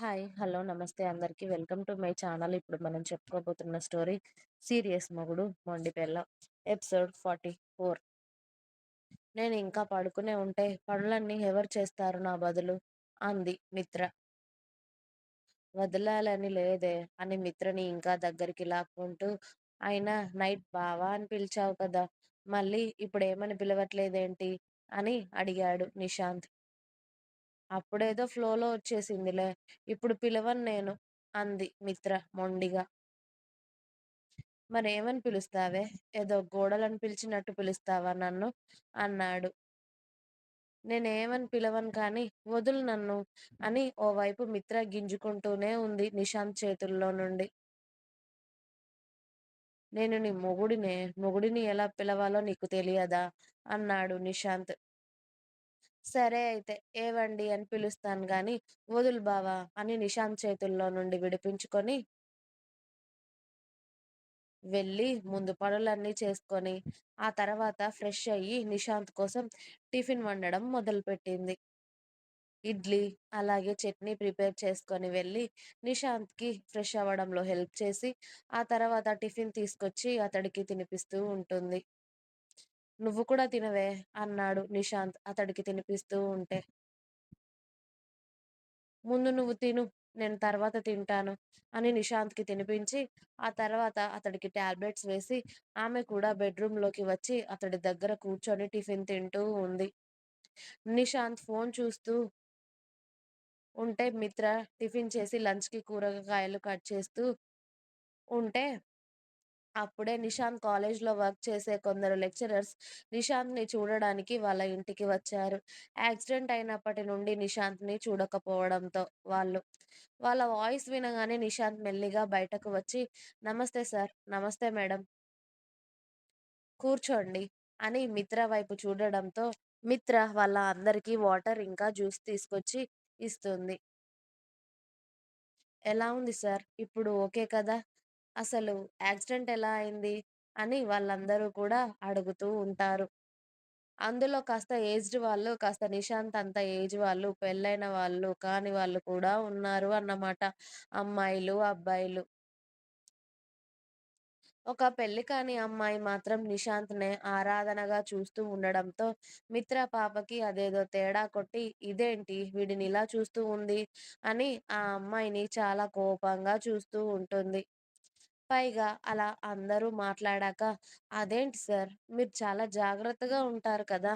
Hi. Hello. నమస్తే అందరికీ welcome to my channel. ఇప్పుడు మనం చెప్పుకోబోతున్న స్టోరీ 'సీరియస్ మొగుడు మొండి పెళ్ళాం' ఎపిసోడ్ 44 నేనింకా పడుకునే ఉంటే పనులన్నీ ఎవరు చేస్తారు నా బదులు? అంది మిత్ర. వదలాలని లేదే అని మిత్రని ఇంకా దగ్గరికి లాక్కుంటూ అయినా నైట్ బావా అని పిలిచావు కదా! మళ్ళీ ఇప్పుడు ఏమని పిలవట్లేదేంటి? అని అడిగాడు నిశాంత్. అప్పుడేదో ఫ్లోలో వచ్చేసిందిలే. ఇప్పుడు పిలవను నేను అంది మిత్ర మొండిగా. మరేమని పిలుస్తావే? ఏదో గోడలను పిలిచినట్టు పిలుస్తావా నన్ను? అన్నాడు. నేనేమని పిలవను కానీ వదులు నన్ను అని ఓవైపు మిత్ర గింజుకుంటూనే ఉంది నిశాంత్ చేతుల్లో నుండి. నేను నీ మొగుడినే. మొగుడిని ఎలా పిలవాలో నీకు తెలియదా? అన్నాడు నిశాంత్. సరే అయితే ఏవండి అని పిలుస్తాను గాని వదులు బావా అని నిషాంత్ చేతుల్లో నుండి విడిపించుకొని వెళ్ళి ముందు పనులన్నీ చేసుకొని ఆ తర్వాత ఫ్రెష్ అయ్యి నిషాంత్ కోసం టిఫిన్ వండడం మొదలుపెట్టింది. ఇడ్లీ అలాగే చట్నీ ప్రిపేర్ చేసుకొని వెళ్ళి నిషాంత్కి ఫ్రెష్ అవ్వడంలో హెల్ప్ చేసి ఆ తర్వాత టిఫిన్ తీసుకొచ్చి అతడికి తినిపిస్తూ ఉంటుంది. నువ్వు కూడా తినవే అన్నాడు నిశాంత్ అతడికి తినిపిస్తూ ఉంటే. ముందు నువ్వు తిను నేను తర్వాత తింటాను అని నిశాంత్కి తినిపించి ఆ తర్వాత అతడికి టాబ్లెట్స్ వేసి ఆమె కూడా బెడ్రూమ్లోకి వచ్చి అతడి దగ్గర కూర్చొని టిఫిన్ తింటూ ఉంది. నిశాంత్ ఫోన్ చూస్తూ ఉంటే మిత్ర టిఫిన్ చేసి లంచ్కి కూరగాయలు కట్ చేస్తూ ఉంటే అప్పుడే నిషాంత్ కాలేజ్లో వర్క్ చేసే కొందరు లెక్చరర్స్ నిషాంత్ని చూడడానికి వాళ్ళ ఇంటికి వచ్చారు. యాక్సిడెంట్ అయినప్పటి నుండి నిషాంత్ని చూడకపోవడంతో వాళ్ళు. వాళ్ళ వాయిస్ వినగానే నిషాంత్ మెల్లిగా బయటకు వచ్చి నమస్తే సార్ నమస్తే మేడం. కూర్చోండి అని మిత్ర వైపు చూడడంతో మిత్ర వాళ్ళ అందరికీ వాటర్ ఇంకా జ్యూస్ తీసుకొచ్చి ఇస్తుంది. ఎలా ఉంది సార్? ఇప్పుడు ఓకే కదా? అసలు యాక్సిడెంట్ ఎలా అయింది? అని వాళ్ళందరూ కూడా అడుగుతూ ఉంటారు. అందులో కాస్త ఏజ్డ్ వాళ్ళు, కాస్త నిశాంత్ అంత ఏజ్ వాళ్ళు, పెళ్ళైన వాళ్ళు కాని వాళ్ళు కూడా ఉన్నారు అన్నమాట. అమ్మాయిలు, అబ్బాయిలు. ఒక పెళ్ళి కాని అమ్మాయి మాత్రం నిశాంత్‌నే ఆరాధనగా చూస్తూ ఉండడంతో మిత్ర పాపకి అదేదో తేడా కొట్టి ఇదేంటి వీడినిలా చూస్తూ ఉంది అని ఆ అమ్మాయిని చాలా కోపంగా చూస్తూ ఉంటుంది. పైగా అలా అందరూ మాట్లాడాక అదేంటి సార్ మీరు చాలా జాగ్రత్తగా ఉంటారు కదా!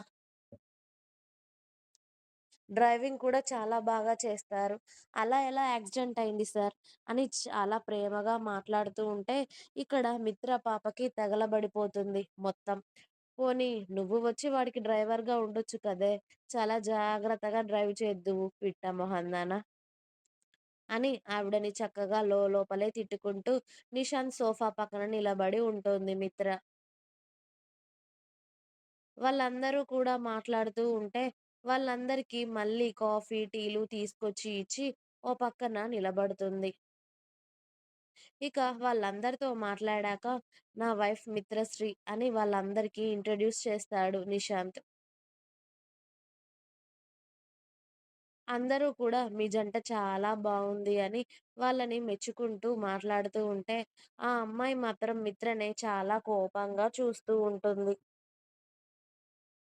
డ్రైవింగ్ కూడా చాలా బాగా చేస్తారు. అలా ఎలా యాక్సిడెంట్ అయింది సార్? అని చాలా ప్రేమగా మాట్లాడుతూ ఉంటే ఇక్కడ మిత్ర పాపకి తగలబడిపోతుంది మొత్తం. పోనీ నువ్వు వచ్చి వాడికి డ్రైవర్గా ఉండొచ్చు కదే! చాలా జాగ్రత్తగా డ్రైవ్ చేద్దువు పిట్ట మొహందానా అని ఆవిడని చక్కగా లోలోపలే తిట్టుకుంటూ నిషాంత్ సోఫా పక్కన నిలబడి ఉంటుంది మిత్ర. వాళ్ళందరూ కూడా మాట్లాడుతూ ఉంటే వాళ్ళందరికీ మళ్ళీ కాఫీ, టీలు తీసుకొచ్చి ఇచ్చి ఓ పక్కన నిలబడుతుంది. ఇక వాళ్ళందరితో మాట్లాడాక నా వైఫ్ మిత్రశ్రీ అని వాళ్ళందరికీ ఇంట్రడ్యూస్ చేస్తాడు నిశాంత్. అందరూ కూడా మీ జంట చాలా బావుంది అని వాళ్ళని మెచ్చుకుంటూ మాట్లాడుతూ ఉంటే ఆ అమ్మాయి మాత్రం మిత్రనే చాలా కోపంగా చూస్తూ ఉంటుంది.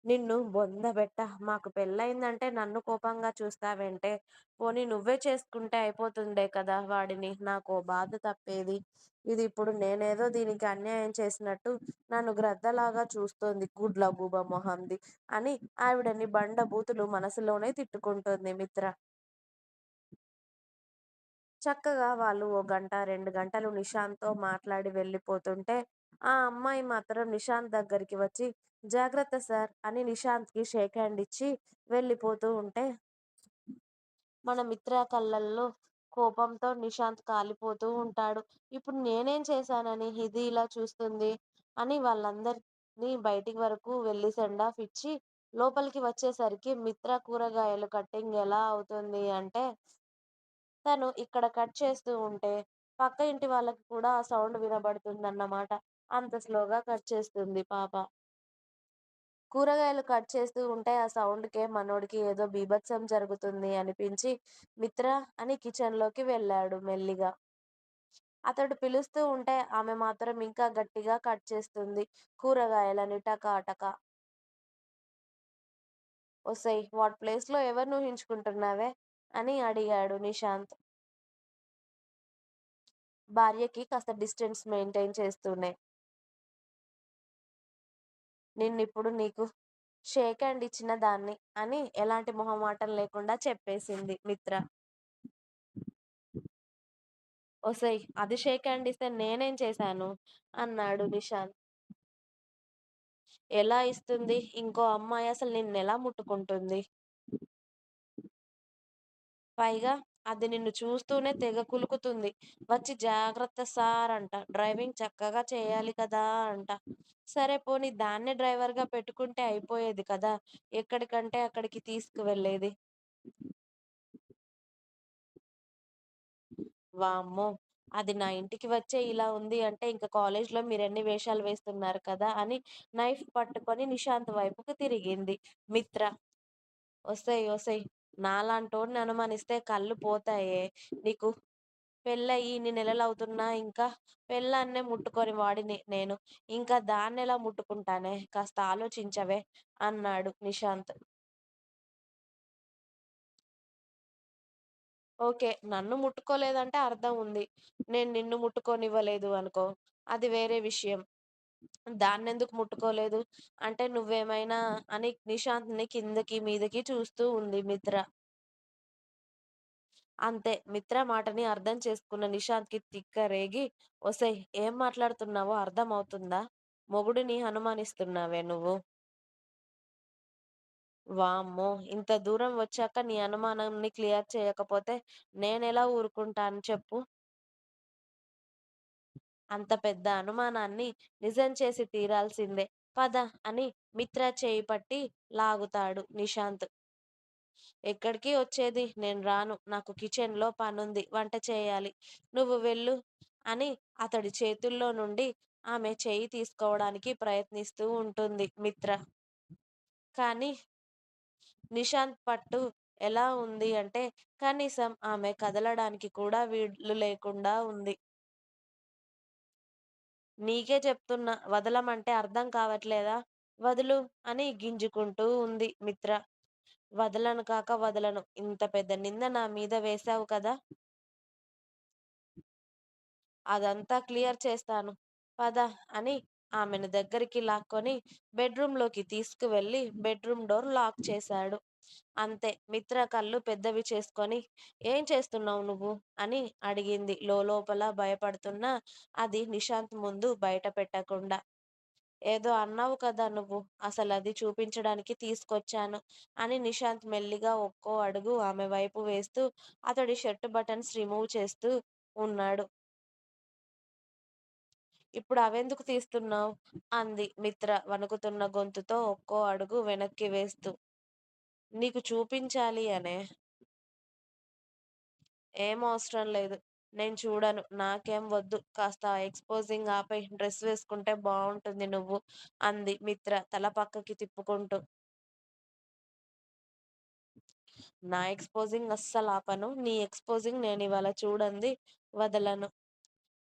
నిన్ను బొందబెట్ట మాకు పెళ్ళయిందంటే నన్ను కోపంగా చూస్తావేంటే? పోనీ నువ్వే చేసుకుంటే అయిపోతుండే కదా వాడిని నాకు బాధ తప్పేది. ఇది ఇప్పుడు నేనేదో దీనికి అన్యాయం చేసినట్టు నన్ను గ్రద్దలాగా చూస్తోంది గుడ్లగూబ మొహంది అని ఆవిడని బండ బూతులు మనసులోనే తిట్టుకుంటుంది మిత్ర. చక్కగా వాళ్ళు ఓ గంట, రెండు గంటలు నిషాంతో మాట్లాడి వెళ్ళిపోతుంటే ఆ అమ్మాయి మాత్రం నిశాంత్ దగ్గరికి వచ్చి జాగ్రత్త సార్ అని నిశాంత్కి షేక్ హ్యాండ్ ఇచ్చి వెళ్ళిపోతూ ఉంటే మన మిత్ర కళ్ళల్లో కోపంతో నిశాంత్ కాలిపోతూ ఉంటాడు. ఇప్పుడు నేనేం చేశానని ఇది ఇలా చూస్తుంది? అని వాళ్ళందరినీ బయటికి వరకు వెళ్ళి సెండ్ ఆఫ్ ఇచ్చి లోపలికి వచ్చేసరికి మిత్ర కూరగాయలు కటింగ్ ఎలా అవుతుంది అంటే తను ఇక్కడ కట్ చేస్తూ ఉంటే పక్క ఇంటి వాళ్ళకి కూడా ఆ సౌండ్ వినబడుతుందన్నమాట. అంత స్లోగా కట్ చేస్తుంది పాప. కూరగాయలు కట్ చేస్తూ ఉంటే ఆ సౌండ్‌కే మనోడికి ఏదో బీభత్సం జరుగుతుంది అనిపించి 'మిత్ర' అని కిచెన్‌లోకి వెళ్ళాడు మెల్లిగా. అతడు పిలుస్తూ ఉంటే ఆమె మాత్రం ఇంకా గట్టిగా కట్ చేస్తుంది కూరగాయలని టకాటక ఒసై వాట్ ప్లేస్‌లో ఎవరు ఊహించుకుంటున్నావే? అని అడిగాడు నిశాంత్. భార్యకి కాస్త డిస్టెన్స్ మెయింటైన్ చేస్తూనే. నిన్నిప్పుడు నీకు షేక్-హ్యాండ్ ఇచ్చిన దాన్ని అని ఎలాంటి మొహమాటం లేకుండా చెప్పేసింది మిత్ర. ఒసేయ్ అది షేక్-హ్యాండ్ ఇస్తే నేనేం చేశాను? అన్నాడు నిషాంత్ ఎలా ఇస్తుంది? ఇంకో అమ్మాయి అసలు నిన్నెలా ముట్టుకుంటుంది? పైగా అది నిన్ను చూస్తూనే తెగ కులుకుతుంది. వచ్చి జాగ్రత్త సార్ అంట. డ్రైవింగ్ చక్కగా చేయాలి కదా అంట. సరే పోనీ దాన్నే డ్రైవర్‌గా పెట్టుకుంటే అయిపోయేది కదా! ఎక్కడికంటే అక్కడికి తీసుకువెళ్ళేది. వామ్మో! అది నా ఇంటికి వచ్చే ఇలా ఉంది అంటే ఇంక కాలేజ్‌లో మీరెన్ని వేషాలు వేస్తున్నారు కదా! అని నైఫ్ పట్టుకొని నిశాంత్ వైపుకి తిరిగింది మిత్ర. వస్తాయి వస్తాయి నాలాంటోడిని అనుమానిస్తే కళ్ళు పోతాయే నీకు? పెళ్ళయి ఇన్ని నెలలు అవుతున్నా ఇంకా పెళ్ళాన్నే ముట్టుకొని వాడిని నేను. ఇంకా దాన్ని ఎలా ముట్టుకుంటానే? కాస్త ఆలోచించవే? అన్నాడు నిశాంత్. ఓకే. నన్ను ముట్టుకోలేదంటే అర్థం ఉంది. నేను నిన్ను ముట్టుకోనివ్వలేదు అనుకో. అది వేరే విషయం. దాన్నెందుకు ముట్టుకోలేదు? అంటే నువ్వేమైనా అని నిశాంత్‌ని కిందకి మీదకి చూస్తూ ఉంది మిత్ర. అంతే మిత్ర మాటని అర్థం చేసుకున్న నిశాంత్‌కి తిక్క రేగి ఒసేయ్ ఏం మాట్లాడుతున్నావో అర్థమవుతుందా? మొగుడిని అనుమానిస్తున్నావే నువ్వు? వామ్మో! ఇంత దూరం వచ్చాక నీ అనుమానాన్ని క్లియర్ చేయకపోతే నేనెలా ఊరుకుంటాను చెప్పు? అంత పెద్ద అనుమానాన్ని నిజం చేసి తీరాల్సిందే. పద అని మిత్ర చేయి పట్టి లాగుతాడు నిశాంత్. ఎక్కడికి వచ్చేది? నేను రాను. నాకు కిచెన్‌లో పనుంది. వంట చేయాలి. నువ్వు వెళ్ళు అని అతడి చేతుల్లో నుండి ఆమె చేయి తీసుకోవడానికి ప్రయత్నిస్తూ ఉంటుంది మిత్ర. కానీ నిశాంత్ పట్టు ఎలా ఉంది అంటే కనీసం ఆమె కదలడానికి కూడా వీలు లేకుండా ఉంది. నీకే చెప్తున్నా వదలమంటే అర్థం కావట్లేదా? వదులు అని గింజుకుంటూ ఉంది మిత్ర. వదలను కాక వదలను. ఇంత పెద్ద నింద నా మీద వేశావు కదా! అదంతా క్లియర్ చేస్తాను. పద అని ఆమెను దగ్గరికి లాక్కొని బెడ్‌రూమ్‌లోకి తీసుకువెళ్ళి బెడ్‌రూమ్ డోర్ లాక్ చేశాడు. అంతే మిత్ర కళ్ళు పెద్దవి చేసుకొని ఏం చేస్తున్నావు నువ్వు? అని అడిగింది లోలోపల భయపడుతున్నా అది నిశాంత్ ముందు బయట పెట్టకుండా. ఏదో అన్నావు కదా నువ్వు. అసలు అది చూపించడానికి తీసుకొచ్చాను అని నిశాంత్ మెల్లిగా ఒక్కో అడుగు ఆమె వైపు వేస్తూ అతడి షర్ట్ బటన్స్ రిమూవ్ చేస్తూ ఉన్నాడు. ఇప్పుడు అవెందుకు తీస్తున్నావ్? అంది మిత్ర వణుకుతున్న గొంతుతో ఒక్కో అడుగు వెనక్కి వేస్తూ. నీకు చూపించాలి అనే. ఏం అవసరం లేదు. నేను చూడను. నాకేం వద్దు. కాస్త ఆ ఎక్స్‌పోజింగ్ ఆపై డ్రెస్ వేసుకుంటే బావుంటుంది నువ్వు అంది మిత్ర తల పక్కకి తిప్పుకుంటూ. నా ఎక్స్‌పోజింగ్ అస్సలాపను. నీ ఎక్స్‌పోజింగ్ నేనివాళ చూడంది వదలను.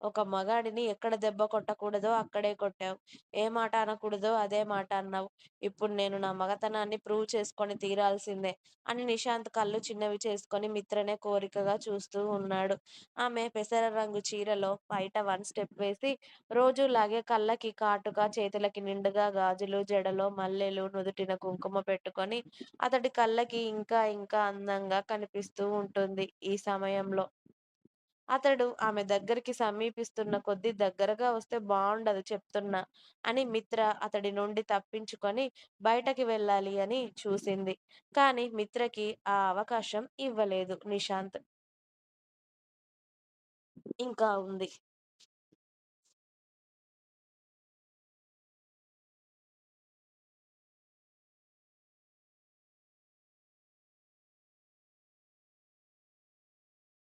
ఒక మగాడిని ఎక్కడ దెబ్బ కొట్టకూడదో అక్కడే కొట్టావు. ఏ మాట అనకూడదో అదే మాట అన్నావు. ఇప్పుడు నేను నా మగతనాన్ని ప్రూవ్ చేసుకొని తీరాల్సిందే అని నిశాంత్ కళ్ళు చిన్నవి చేసుకొని మిత్రనే కోరికగా చూస్తూ ఉన్నాడు. ఆమె పెసర రంగు చీరలో బయట వన్ స్టెప్ వేసి రోజూలాగే కళ్ళకి కాటుక, చేతులకి నిండుగా గాజులు, జడలో మల్లెలు, నుదుటిన కుంకుమ పెట్టుకొని అతడి కళ్ళకి ఇంకా ఇంకా అందంగా కనిపిస్తూ ఉంటుంది ఈ సమయంలో. అతడు ఆమె దగ్గరికి సమీపిస్తున్న కొద్దీ దగ్గరగా వస్తే బావుండదు చెప్తున్నా అని మిత్ర అతడి నుండి తప్పించుకొని బయటకి వెళ్ళాలి అని చూసింది. కానీ మిత్రకి ఆ అవకాశం ఇవ్వలేదు నిశాంత్. ఇంకా ఉంది.